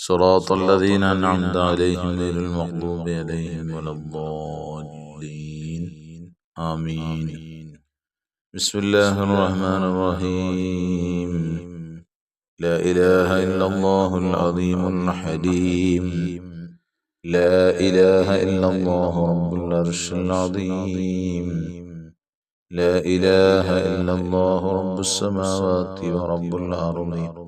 صراط الذين أنعمت عليهم غير المغضوب عليهم ولا الضالين. آمين. بسم الله الرحمن الرحيم. لا إله إلا الله العظيم الحليم. لا إله إلا الله رب العرش العظيم. لا إله إلا الله رب السماوات ورب الأرض.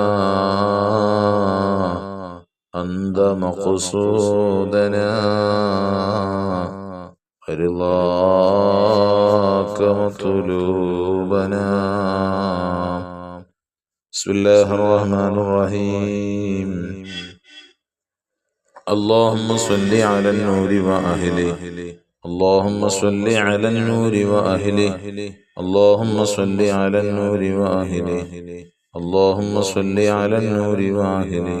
أنت مقصودنا ورضاك مطلوبنا بسم الله الرحمن الرحيم اللهم صل على النور وأهله اللهم صل على النور وأهله اللهم صل على النور وأهله اللهم صل على النور وأهله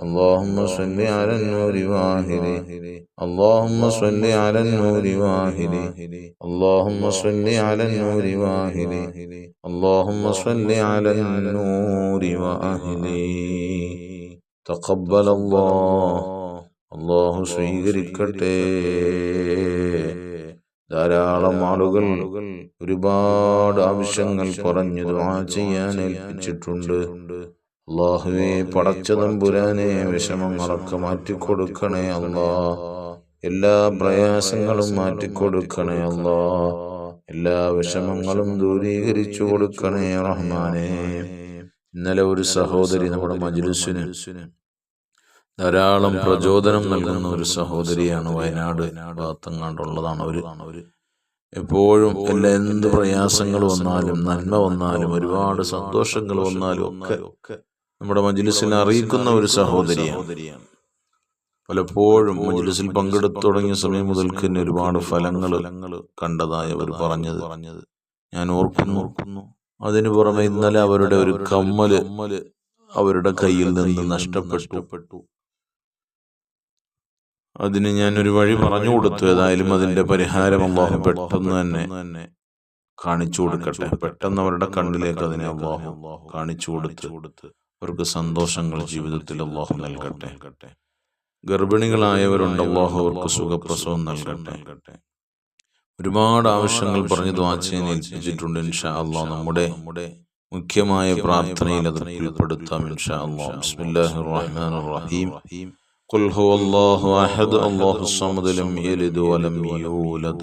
اللهم صل على النور واهله اللهم صل على النور واهله اللهم صل على النور واهله اللهم صل على النور واهله تقبل الله അള്ളാഹു സ്വീകരിക്കട്ടെ ധാരാളം ആളുകൾ ഒരുപാട് ആവശ്യങ്ങൾ പറഞ്ഞു ദുആ ചെയ്യാൻ ഏൽപ്പിച്ചിട്ടുണ്ട് അള്ളാഹുവെ പടച്ച തമ്പുരാനെ വിഷമങ്ങളൊക്കെ മാറ്റിക്കൊടുക്കണേ അല്ലാ എല്ലാ പ്രയാസങ്ങളും മാറ്റിക്കൊടുക്കണേ അല്ലാ എല്ലാ വിഷമങ്ങളും ദൂരീകരിച്ചു കൊടുക്കണേ റഹ്മാനെ. ഇന്നലെ ഒരു സഹോദരി നമ്മുടെ മജ്ലിസിന് ധാരാളം പ്രചോദനം നൽകുന്ന ഒരു സഹോദരിയാണ് വയനാട് ഭാഗത്തെങ്ങാണ്ടുള്ളതാണ് അവർ. എപ്പോഴും എല്ലാ എന്ത് പ്രയാസങ്ങൾ വന്നാലും നന്മ വന്നാലും ഒരുപാട് സന്തോഷങ്ങൾ വന്നാലും ഒക്കെ നമ്മുടെ മജ്ലിസിനെ അറിയിക്കുന്ന ഒരു സഹോദരിയാണ്. പലപ്പോഴും മജ്ലിസിൽ പങ്കെടുത്തു തുടങ്ങിയ സമയം മുതൽക്ക് തന്നെ ഒരുപാട് ഫലങ്ങൾ കണ്ടതായി അവർ പറഞ്ഞത്. പറഞ്ഞത്. ഞാൻ ഓർക്കുന്നു. ഓർക്കുന്നു. അതിനു പുറമെ ഇന്നലെ അവരുടെ ഒരു കമ്മൽ അവരുടെ കയ്യിൽ നിന്ന് നഷ്ടപ്പെട്ടു. അതിന് ഞാൻ ഒരു വഴി പറഞ്ഞു കൊടുത്തു ഏതായാലും അതിന്റെ പരിഹാരം അള്ളാഹു പെട്ടെന്ന് തന്നെ കാണിച്ചു കൊടുക്കട്ടെ. പെട്ടെന്ന് അവരുടെ കണ്ണിലേക്ക് അതിനെ അള്ളാഹു കാണിച്ചു കൊടുത്തു. കൊടുത്ത്. അവർക്ക് സന്തോഷങ്ങൾ ജീവിതത്തിൽ അള്ളാഹു നൽകട്ടെ ഗർഭിണികളായവരുണ്ട് അള്ളാഹു അവർക്ക് സുഖപ്രസവം നൽകട്ടെ ഒരുപാട് ആവശ്യങ്ങൾ പറഞ്ഞു ദ്വാചിയെ ഏൽപ്പിച്ചിട്ടുണ്ട് ഇൻഷാ അള്ളാഹ് നമ്മുടെ നമ്മുടെ മുഖ്യമായ പ്രാർത്ഥനയിൽ അത് ഉൾപ്പെടുത്താം ഇൻഷാ അള്ളാഹ് ബിസ്മില്ലാഹിർ റഹ്മാനിർ റഹീം قل هو الله أحد الله الصمد لم يلد ولم يولد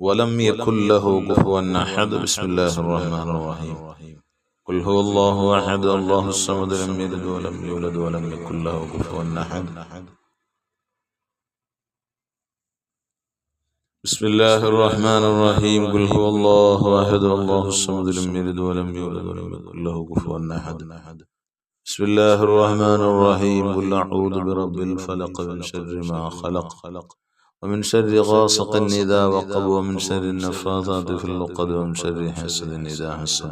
ولم يكن له كفوا أحد بسم الله الرحمن الرحيم قل هو الله أحد الله الصمد لم يلد ولم يولد ولم يكن له كفوا أحد. بسم الله الرحمن الرحيم. قل هو الله أحد الله الصمد لم يلد ولم يولد ولم يكن له كفوا أحد. بسم الله الرحمن الرحيم. قل أعوذ برب الفلق من شر ما خلق خلق ومن شر غاسق إذا وقب ومن شر النفاثات في العقد ومن شر حسد إذا حسد.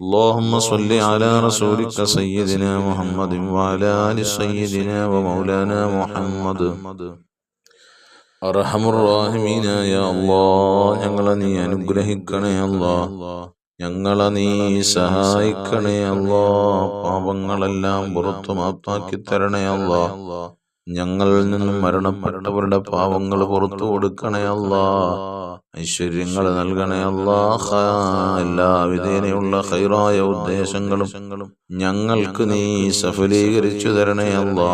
اللهم صل على رسولك سيدنا محمد وعلى آل سيدنا ومولانا محمد അറഹമുറാഹിമീനായ അല്ലാ ഞങ്ങളെ നീ അനുഗ്രഹിക്കണേ അല്ലാ ഞങ്ങളെ നീ സഹായിക്കണേ അല്ലാ പാപങ്ങളെല്ലാം പുറത്തു മാപ്പാക്കി തരണേ അല്ലാ ഞങ്ങളിൽ നിന്നും മരണപ്പെട്ടവരുടെ പാവങ്ങൾ പുറത്തു കൊടുക്കണേ അല്ലാ. ഐശ്വര്യങ്ങൾ നൽകണേ അല്ലാഹ എല്ലാ വിധേനയുള്ള ഹൈറായ ഉദ്ദേശങ്ങളും ഞങ്ങൾക്ക് നീ സഫലീകരിച്ചു തരണേ അല്ലാ.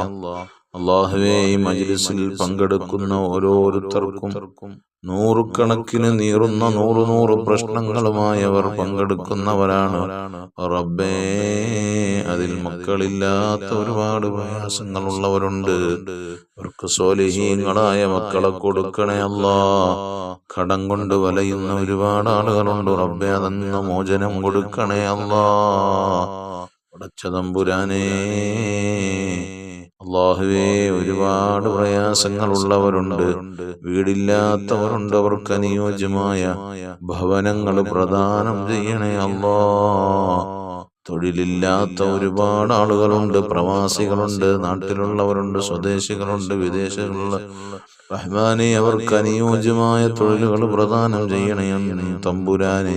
അള്ളാഹുവേ ഈ മജ്ലിസിൽ പങ്കെടുക്കുന്ന ഓരോരുത്തർക്കും നൂറുകണക്കിന് നീറുന്ന നൂറ് നൂറ് പ്രശ്നങ്ങളുമായി അവർ പങ്കെടുക്കുന്നവരാണ്. റബ്ബേ അതിൽ മക്കളില്ലാത്ത ഒരുപാട് പ്രയാസങ്ങളുള്ളവരുണ്ട് അവർക്ക് സോലിഹീങ്ങളായ മക്കളെ കൊടുക്കണേ അല്ല കടം കൊണ്ട് വലയുന്ന ഒരുപാട് ആളുകളുണ്ട്. റബ്ബെ അതെന്ന മോചനം കൊടുക്കണേ അല്ല പടച്ച തമ്പുരാനേ. അള്ളാഹുവേ ഒരുപാട് പ്രയാസങ്ങളുള്ളവരുണ്ട്. വീടില്ലാത്തവരുണ്ട് അവർക്ക് അനുയോജ്യമായ ഭവനങ്ങൾ പ്രദാനം ചെയ്യണേ അല്ലാ തൊഴിലില്ലാത്ത ഒരുപാട് ആളുകളുണ്ട് പ്രവാസികളുണ്ട് നാട്ടിലുള്ളവരുണ്ട് സ്വദേശികളുണ്ട് വിദേശികളുണ്ട് റഹ്മാനെ അവർക്ക് അനുയോജ്യമായ തൊഴിലുകൾ പ്രദാനം ചെയ്യണേ തമ്പുരാനെ.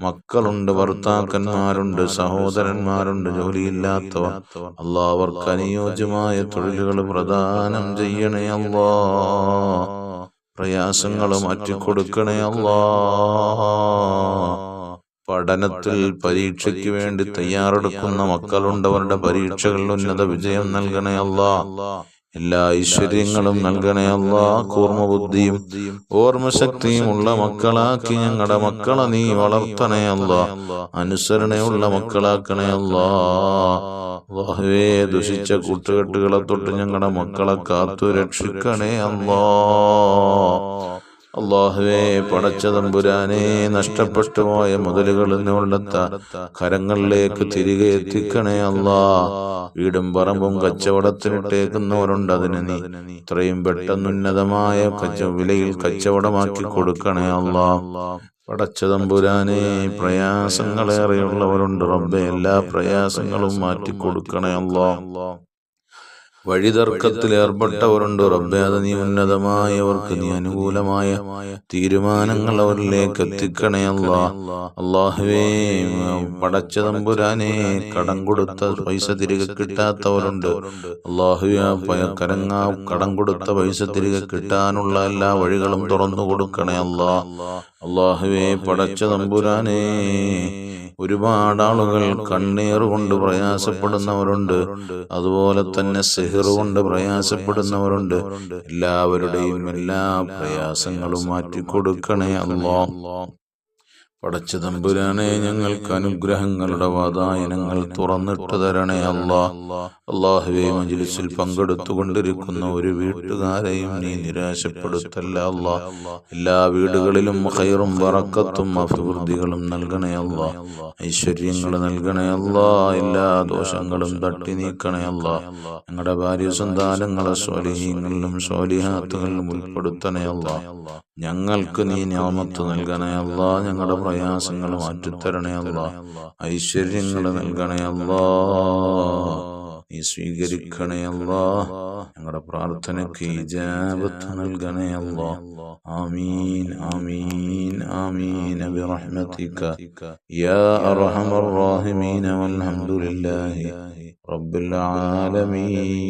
മക്കളുണ്ട് ഭർത്താക്കന്മാരുണ്ട് സഹോദരന്മാരുണ്ട് ജോലിയില്ലാത്തവർ. അല്ലാ അവർക്ക് അനുയോജ്യമായ തൊഴിലുകൾ പ്രദാനം ചെയ്യണേ അല്ലാ പ്രയാസങ്ങൾ മാറ്റിക്കൊടുക്കണേ അല്ലാ പഠനത്തിൽ പരീക്ഷയ്ക്ക് വേണ്ടി തയ്യാറെടുക്കുന്ന മക്കളുണ്ടവരുടെ പരീക്ഷകളിൽ ഉന്നത വിജയം നൽകണേ അല്ലാ. എല്ലാ ഐശ്വര്യങ്ങളും നൽകണേ അല്ലാ. കൂർമ്മ ബുദ്ധിയും ഓർമ്മശക്തിയും ഉള്ള മക്കളാക്കി ഞങ്ങളുടെ മക്കളെ നീ വളർത്തണേ അല്ല. അനുസരണയുള്ള മക്കളാക്കണേ അല്ലാ. അള്ളാഹുവേ ദുഷിച്ച കൂട്ടുകെട്ടുകളെ തൊട്ട് ഞങ്ങളുടെ മക്കളെ കാത്തു രക്ഷിക്കണേ അല്ലാ. അള്ളാഹുവേ പടച്ച തമ്പുരാനെ നഷ്ടപ്പെട്ടു പോയ മുതലുകൾ കരങ്ങളിലേക്ക് തിരികെ എത്തിക്കണേ അല്ലാ വീടും പറമ്പും കച്ചവടത്തിനിട്ടേക്കുന്നവരുണ്ട് അതിന് നീ. ഇത്രയും പെട്ടെന്നുന്നതമായ കച്ച വിലയിൽ കച്ചവടമാക്കി കൊടുക്കണേ അല്ലാ പടച്ച തമ്പുരാനെ പ്രയാസങ്ങളേറെയുള്ളവരുണ്ട് റബ്ബെ. എല്ലാ പ്രയാസങ്ങളും മാറ്റി കൊടുക്കണേ അല്ലാ വഴിതർക്കത്തിൽ ഏർപ്പെട്ടവരുണ്ട് റബ്ബെ അത് നീ ഉന്നതമായവർക്ക് നീ അനുകൂലമായ തീരുമാനങ്ങൾ അവരിലേക്ക് എത്തിക്കണേ അല്ലാ. അള്ളാഹുവേ പടച്ച തമ്പുരാനെ കടം കൊടുത്ത പൈസ തിരികെ കിട്ടാത്തവരുണ്ട്. അള്ളാഹുവേ കരങ്ങ കടം കൊടുത്ത പൈസ തിരികെ കിട്ടാനുള്ള എല്ലാ വഴികളും തുറന്നു കൊടുക്കണേ അല്ലാ. അള്ളാഹുവേ പടച്ച തമ്പുരാനെ ഒരുപാട് ആളുകൾ കണ്ണീർ കൊണ്ട് പ്രയാസപ്പെടുന്നവരുണ്ട്. അതുപോലെ തന്നെ സെഹിർ കൊണ്ട് പ്രയാസപ്പെടുന്നവരുണ്ട്. എല്ലാവരുടെയും എല്ലാ പ്രയാസങ്ങളും മാറ്റിക്കൊടുക്കണേ അല്ലോ പടച്ച തമ്പുരാനെ ഞങ്ങൾക്ക് അനുഗ്രഹങ്ങളുടെ വാതായനങ്ങൾ തുറന്നിട്ട് തരണേ അല്ലാ. അള്ളാഹുവെ മജിലിസിൽ പങ്കെടുത്തുകൊണ്ടിരിക്കുന്ന ഒരു വീട്ടുകാരെയും നീ നിരാശപ്പെടുത്തല്ല അല്ലാ. എല്ലാ വീടുകളിലും ഹൈറും വറക്കത്തും അഭിവൃദ്ധികളും നൽകണേ അല്ലാ. ഐശ്വര്യങ്ങൾ നൽകണേ അല്ലാ. എല്ലാ ദോഷങ്ങളും തട്ടി നീക്കണേ അല്ലാ. ഞങ്ങളുടെ ഭാര്യ സന്താനങ്ങളെ സ്വാലിഹീങ്ങളിലും സ്വാലിഹാത്തുകളിലും ഉൾപ്പെടുത്തണേ അല്ലാ. ഞങ്ങൾക്ക് നീ ഞാമത്ത് നൽകണേ അല്ലാ ഞങ്ങളുടെ പ്രയാസങ്ങൾ മാറ്റിത്തരണേ അല്ല ഐശ്വര്യങ്ങൾ നൽകണേ അല്ല നീ സ്വീകരിക്കണേ അല്ല ഞങ്ങളുടെ പ്രാർത്ഥനയ്ക്ക് ഇജാബത്ത് നൽകണേ അല്ല ആമീൻ ആമീൻ ആമീൻ برحمتك يا أرحم الراحمين والحمد لله رب العالمين